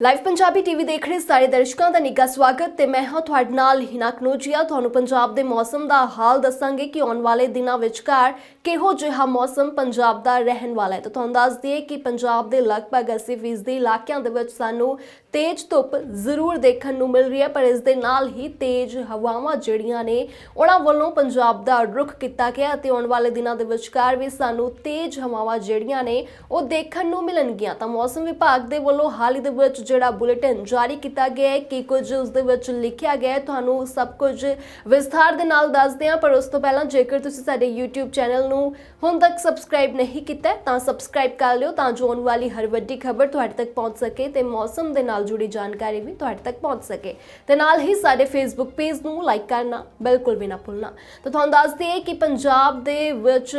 Live Punjabi TV ਦੇਖ ਰਹੇ ਸਾਰੇ ਦਰਸ਼ਕਾਂ ਦਾ ਨਿੱਘਾ ਸਵਾਗਤ ਤੇ ਮੈਂ ਹਾਂ ਤੁਹਾਡੇ ਨਾਲ ਹਿਨਾ ਕਨੋਜੀਆ। ਤੁਹਾਨੂੰ ਪੰਜਾਬ ਦੇ ਮੌਸਮ ਦਾ ਹਾਲ ਦੱਸਾਂਗੇ ਕਿ ਆਉਣ ਵਾਲੇ ਦਿਨਾਂ ਵਿਚਕਾਰ ਕਿਹੋ ਜਿਹਾ ਮੌਸਮ ਪੰਜਾਬ ਦਾ ਰਹਿਣ ਵਾਲਾ ਹੈ। ਤਾਂ ਤੁਹਾਨੂੰ ਦੱਸ ਦਈਏ ਕਿ ਪੰਜਾਬ ਦੇ ਲਗਭਗ 80% ਦੇ ਇਲਾਕਿਆਂ ਦੇ ਵਿੱਚ ਸਾਨੂੰ ਤੇਜ਼ ਧੁੱਪ ਜ਼ਰੂਰ ਦੇਖਣ ਨੂੰ ਮਿਲ ਰਹੀ ਹੈ, ਪਰ ਇਸ ਦੇ ਨਾਲ ਹੀ ਤੇਜ਼ ਹਵਾਵਾਂ ਜਿਹੜੀਆਂ ਨੇ, ਉਹਨਾਂ ਵੱਲੋਂ ਪੰਜਾਬ ਦਾ ਰੁਖ ਕੀਤਾ ਗਿਆ ਅਤੇ ਆਉਣ ਵਾਲੇ ਦਿਨਾਂ ਦੇ ਵਿਚਕਾਰ ਵੀ ਸਾਨੂੰ ਤੇਜ਼ ਹਵਾਵਾਂ ਜਿਹੜੀਆਂ ਨੇ, ਉਹ ਦੇਖਣ ਨੂੰ ਮਿਲਣਗੀਆਂ। ਤਾਂ ਮੌਸਮ ਵਿਭਾਗ ਦੇ ਵੱਲੋਂ ਹਾਲ ਹੀ ਦੇ ਵਿੱਚ ਜਿਹੜਾ ਬੁਲੇਟਿਨ ਜਾਰੀ ਕੀਤਾ ਗਿਆ ਹੈ, ਕਿ ਕੁਝ ਉਸ ਦੇ ਵਿੱਚ ਲਿਖਿਆ ਗਿਆ ਹੈ, ਤੁਹਾਨੂੰ ਸਭ ਕੁਝ ਵਿਸਥਾਰ ਦੇ ਨਾਲ ਦੱਸਦੇ ਹਾਂ, ਪਰ ਉਸ ਤੋਂ ਪਹਿਲਾਂ ਜੇਕਰ ਤੁਸੀਂ ਸਾਡੇ YouTube ਚੈਨਲ ਨੂੰ ਹੁਣ ਤੱਕ ਸਬਸਕ੍ਰਾਈਬ ਨਹੀਂ ਕੀਤਾ ਤਾਂ ਸਬਸਕ੍ਰਾਈਬ ਕਰ ਲਿਓ, ਤਾਂ ਜੋ ਆਉਣ ਵਾਲੀ ਹਰ ਵੱਡੀ ਖਬਰ ਤੁਹਾਡੇ ਤੱਕ ਪਹੁੰਚ ਸਕੇ ਤੇ ਮੌਸਮ ਦੇ ਨਾਲ ਜੁੜੀ ਜਾਣਕਾਰੀ ਵੀ ਤੁਹਾਡੇ ਤੱਕ ਪਹੁੰਚ ਸਕੇ। ਤੇ ਨਾਲ ਹੀ ਸਾਡੇ ਫੇਸਬੁੱਕ ਪੇਜ ਨੂੰ ਲਾਈਕ ਕਰਨਾ ਬਿਲਕੁਲ ਵੀ ਨਾ ਭੁੱਲਣਾ। ਤਾਂ ਤੁਹਾਨੂੰ ਦੱਸ ਦਈਏ ਕਿ ਪੰਜਾਬ ਦੇ ਵਿੱਚ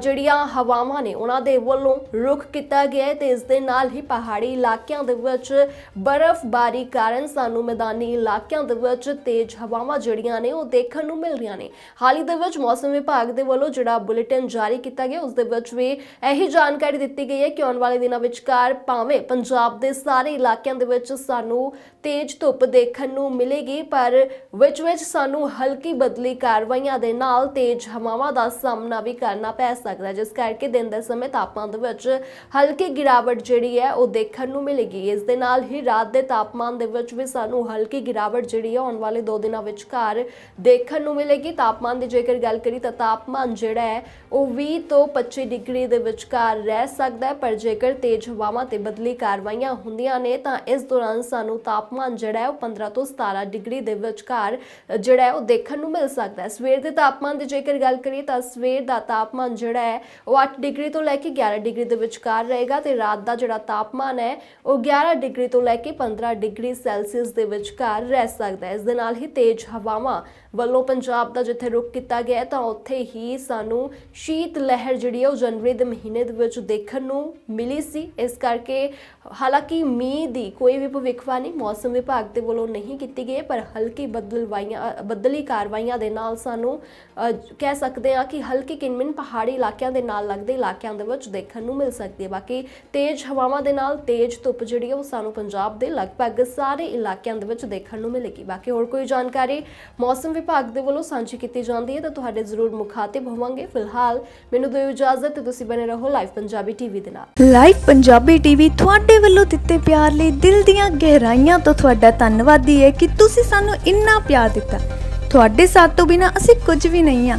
ਜਿਹੜੀਆਂ ਹਵਾਵਾਂ ਨੇ ਉਹਨਾਂ ਦੇ ਵੱਲੋਂ ਰੁਖ ਕੀਤਾ ਗਿਆ ਹੈ ਤੇ ਇਸ ਦੇ ਨਾਲ ਹੀ ਪਹਾੜੀ ਇਲਾਕਿਆਂ ਦੇ ਵਿੱਚ ਬਰਫ਼ਬਾਰੀ ਕਾਰਨ ਸਾਨੂੰ ਮੈਦਾਨੀ ਇਲਾਕਿਆਂ ਦੇ ਵਿੱਚ ਤੇਜ਼ ਹਵਾਵਾਂ ਜਿਹੜੀਆਂ ਨੇ ਉਹ ਦੇਖਣ ਨੂੰ ਮਿਲ ਰਹੀਆਂ ਨੇ। ਹਾਲ ਹੀ ਦੇ ਵਿੱਚ ਮੌਸਮ ਵਿਭਾਗ ਦੇ ਵੱਲੋਂ ਜਿਹੜਾ ਬੁਲੇਟਿਨ ਜਾਰੀ ਕੀਤਾ ਗਿਆ, ਉਸ ਦੇ ਵਿੱਚ ਵੀ ਇਹੀ ਜਾਣਕਾਰੀ ਦਿੱਤੀ ਗਈ ਹੈ ਕਿ ਆਉਣ ਵਾਲੇ ਦਿਨਾਂ ਵਿਚਕਾਰ ਭਾਵੇਂ ਪੰਜਾਬ ਦੇ ਸਾਰੇ ਇਲਾਕਿਆਂ ਦੇ ਵਿੱਚ ਸਾਨੂੰ ਤੇਜ਼ ਧੁੱਪ ਦੇਖਣ ਨੂੰ ਮਿਲੇਗੀ, ਪਰ ਵਿੱਚ ਵਿੱਚ ਸਾਨੂੰ ਹਲਕੀ ਬਦਲੀ ਕਾਰਵਾਈਆਂ ਦੇ ਨਾਲ ਤੇਜ਼ ਹਵਾਵਾਂ ਦਾ ਸਾਹਮਣਾ ਵੀ ਕਰਨਾ ਪੈ ਸਕਦਾ ਜਿਸ ਕਰਕੇ ਦਿਨ ਦੇ ਸਮੇਂ ਤਾਪਮਾਨ ਦੇ ਵਿੱਚ ਹਲਕੀ ਗਿਰਾਵਟ ਜਿਹੜੀ ਹੈ, ਉਹ ਦੇਖਣ ਨੂੰ ਮਿਲੇਗੀ। ਇਸ ਦੇ ਨਾਲ ਹੀ ਰਾਤ ਦੇ ਤਾਪਮਾਨ ਦੇ ਵਿੱਚ ਵੀ ਸਾਨੂੰ ਹਲਕੀ ਗਿਰਾਵਟ ਜਿਹੜੀ ਹੈ, ਆਉਣ ਵਾਲੇ 2 ਦਿਨਾਂ ਵਿਚਕਾਰ ਦੇਖਣ ਨੂੰ ਮਿਲੇਗੀ। ਤਾਪਮਾਨ ਦੀ ਜੇਕਰ ਗੱਲ ਕਰੀ ਤਾਂ ਤਾਪਮਾਨ ਜਿਹੜਾ ਹੈ, ਉਹ 20 ਤੋਂ 25 ਡਿਗਰੀ ਦੇ ਵਿਚਕਾਰ ਰਹਿ ਸਕਦਾ ਹੈ, ਪਰ ਜੇਕਰ ਤੇਜ਼ ਹਵਾਵਾਂ ਤੇ ਬਦਲੀ ਕਾਰਵਾਈਆਂ ਹੁੰਦੀਆਂ ਨੇ, ਤਾਂ ਇਸ ਦੌਰਾਨ ਸਾਨੂੰ ਤਾਪਮਾਨ ਜਿਹੜਾ ਹੈ, ਉਹ 15 ਤੋਂ 17 ਡਿਗਰੀ ਦੇ ਵਿਚਕਾਰ ਜਿਹੜਾ ਹੈ, ਉਹ ਦੇਖਣ ਨੂੰ ਮਿਲ ਸਕਦਾ ਹੈ। ਸਵੇਰ ਦੇ ਤਾਪਮਾਨ ਦੀ ਜੇਕਰ ਗੱਲ ਕਰੀਏ ਤਾਂ ਸਵੇਰ ਦਾ ਤਾਪਮਾਨ ਜਿਹੜਾ ਹੈ, ਉਹ 8 ਡਿਗਰੀ ਤੋਂ ਲੈ ਕੇ 11 ਡਿਗਰੀ ਦੇ ਵਿਚਕਾਰ ਰਹੇਗਾ ਤੇ ਰਾਤ ਦਾ ਜਿਹੜਾ ਤਾਪਮਾਨ ਹੈ, ਉਹ 11 ਡਿਗਰੀ ਤੋਂ ਲੈ ਕੇ 15 ਡਿਗਰੀ ਸੈਲਸੀਅਸ ਦੇ ਵਿਚਕਾਰ ਰਹਿ ਸਕਦਾ ਹੈ। ਇਸ ਦੇ ਨਾਲ ਹੀ ਤੇਜ਼ ਹਵਾਵਾਂ ਵੱਲੋਂ ਪੰਜਾਬ ਦਾ ਜਿੱਥੇ ਰੁਕ ਕੀਤਾ ਗਿਆ ਤਾਂ ਉੱਥੇ ਹੀ ਸਾਨੂੰ ਸ਼ੀਤ ਲਹਿਰ ਜਿਹੜੀ ਹੈ, ਉਹ ਜਨਵਰੀ ਦੇ ਮਹੀਨੇ ਦੇ ਵਿੱਚ ਦੇਖਣ ਨੂੰ ਮਿਲੀ ਸੀ। ਇਸ ਕਰਕੇ ਹਾਲਾਂਕਿ ਮੀਂਹ ਦੀ ਕੋਈ ਵੀ ਭਵਿੱਖਬਾਣੀ ਮੌਸਮ ਵਿਭਾਗ ਦੇ ਵੱਲੋਂ ਨਹੀਂ ਕੀਤੀ ਗਈ ਪਰ ਹਲਕੀ ਬਦਲਵਾਈਆਂ ਬਦਲੀ ਕਾਰਵਾਈਆਂ ਦੇ ਨਾਲ ਸਾਨੂੰ ਕਹਿ ਸਕਦੇ ਹਾਂ ਕਿ ਹਲਕੀ ਕਿਨਮਿਨ ਪਹਾੜ ਇਲਾਕਿਆਂ ਦੇ ਨਾਲ ਲੱਗਦੇ ਇਲਾਕਿਆਂ ਦੇ ਵਿੱਚ ਦੇਖਣ ਨੂੰ ਮਿਲ ਸਕਦੀ ਹੈ। ਬਾਕੀ ਤੇਜ਼ ਹਵਾਵਾਂ ਦੇ ਨਾਲ ਤੇਜ਼ ਧੁੱਪ ਜਿਹੜੀ ਹੈ ਉਹ ਸਾਨੂੰ ਪੰਜਾਬ ਦੇ ਲਗਭਗ ਸਾਰੇ ਇਲਾਕਿਆਂ ਦੇ ਵਿੱਚ ਦੇਖਣ ਨੂੰ ਮਿਲੇਗੀ। ਬਾਕੀ ਹੋਰ ਕੋਈ ਜਾਣਕਾਰੀ ਮੌਸਮ ਵਿਭਾਗ ਦੇ ਵੱਲੋਂ ਸਾਂਝੀ ਕੀਤੀ ਜਾਂਦੀ ਹੈ ਤਾਂ ਤੁਹਾਡੇ ਜ਼ਰੂਰ ਮੁਖਾਤਿਬ ਹੋਵਾਂਗੇ। ਫਿਲਹਾਲ ਮੈਨੂੰ ਦਿਓ ਇਜਾਜ਼ਤ ਤੇ ਤੁਸੀਂ ਬਣੇ ਰਹੋ ਲਾਈਵ ਪੰਜਾਬੀ ਟੀਵੀ ਦੇ ਨਾਲ। ਲਾਈਵ ਪੰਜਾਬੀ ਟੀਵੀ ਤੁਹਾਡੇ ਵੱਲੋਂ ਦਿੱਤੇ ਪਿਆਰ ਲਈ ਦਿਲ ਦੀਆਂ ਗਹਿਰਾਈਆਂ ਤੋਂ ਤੁਹਾਡਾ ਧੰਨਵਾਦੀ ਹੈ ਕਿ ਤੁਸੀਂ ਸਾਨੂੰ ਇੰਨਾ ਪਿਆਰ ਦਿੱਤਾ। ਤੁਹਾਡੇ ਸਾਥ ਤੋਂ ਬਿਨਾ ਅਸੀਂ ਕੁਝ ਵੀ ਨਹੀਂ ਆ